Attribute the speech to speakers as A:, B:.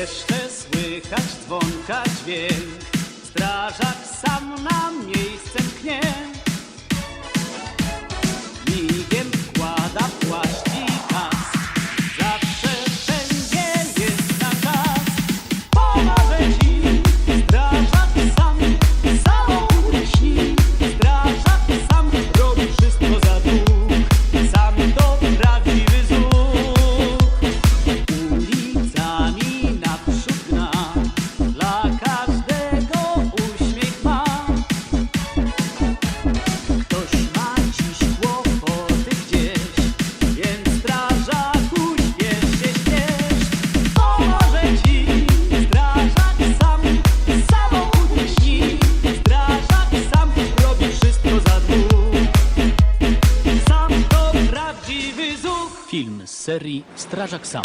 A: Jeszcze słychać dzwonka dźwięk, strażak sam na miejsce mknie. Zuch!
B: Film z serii Strażak Sam.